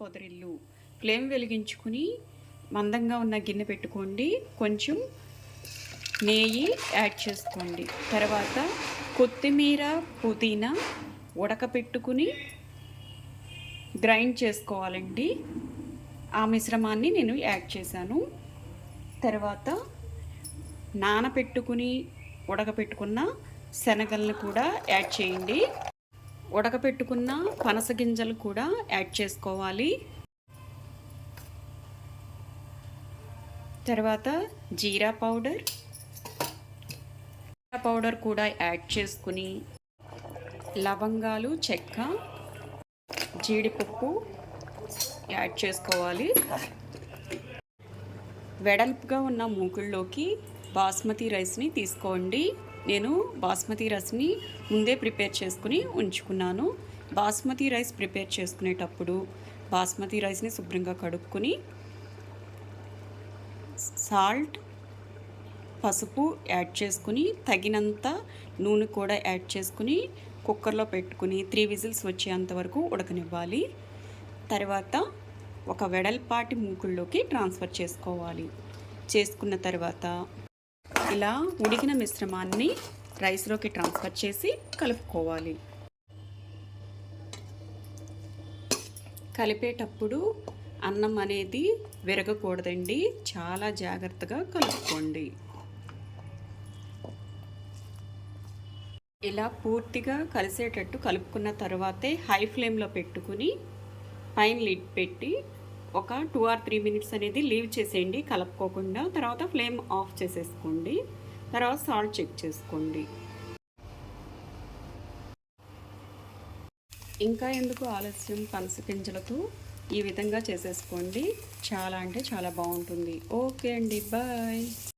పొదరిల్లు flame వెలిగించుకుని మందంగా ఉన్న గిన్నె పెట్టుకోండి. కొంచెం నెయ్యి యాడ్ చేసుకోండి. తర్వాత కొత్తిమీర పుదీనా ఉడకపెట్టుకుని గ్రైండ్ చేసుకోవాలండి. ఆ మిశ్రమాన్ని నేను యాడ్ చేశాను. తర్వాత నానపెట్టుకుని ఉడకపెట్టుకున్న శనగలను కూడా యాడ్ చేయండి. ఉడకపెట్టుకున్న పనస గింజలు కూడా యాడ్ చేసుకోవాలి. తర్వాత జీరా పౌడర్. జీరా పౌడర్ కూడా యాడ్ చేసుకుని లవంగాలు చెక్క జీడిపప్పు యాడ్ చేసుకోవాలి. వెడల్పుగా ఉన్న మూకుల్లోకి బాస్మతి రైస్ని తీసుకోండి. నేను బాస్మతి రైస్ని ముందే ప్రిపేర్ చేసుకుని ఉంచుకున్నాను. బాస్మతి రైస్ ప్రిపేర్ చేసుకునేటప్పుడు బాస్మతి రైస్ని శుభ్రంగా కడుక్కొని సాల్ట్ పసుపు యాడ్ చేసుకుని తగినంత నూనె కూడా యాడ్ చేసుకుని కుక్కర్లో పెట్టుకుని త్రీ విజిల్స్ వచ్చేంత వరకు ఉడకనివ్వాలి. తర్వాత ఒక వెడల్పాటి మూకుల్లోకి ట్రాన్స్ఫర్ చేసుకోవాలి. చేసుకున్న తర్వాత ఇలా ఉడికిన మిశ్రమాన్ని రైస్లోకి ట్రాన్స్ఫర్ చేసి కలుపుకోవాలి. కలిపేటప్పుడు అన్నం అనేది విరగకూడదండి. చాలా జాగ్రత్తగా కలుపుకోండి. ఇలా పూర్తిగా కలిసేటట్టు కలుపుకున్న తర్వాతే హై ఫ్లేమ్లో పెట్టుకుని పైన లిడ్ పెట్టి ఒక టూ ఆర్ త్రీ మినిట్స్ అనేది లీవ్ చేసేయండి కలుపుకోకుండా. తర్వాత ఫ్లేమ్ ఆఫ్ చేసేసుకోండి. తర్వాత సాల్ట్ చెక్ చేసుకోండి. ఇంకా ఎందుకు ఆలస్యం? పనస గింజలతో ఈ విధంగా చేసేసుకోండి. చాలా అంటే చాలా బాగుంటుంది. ఓకే అండి బాయ్.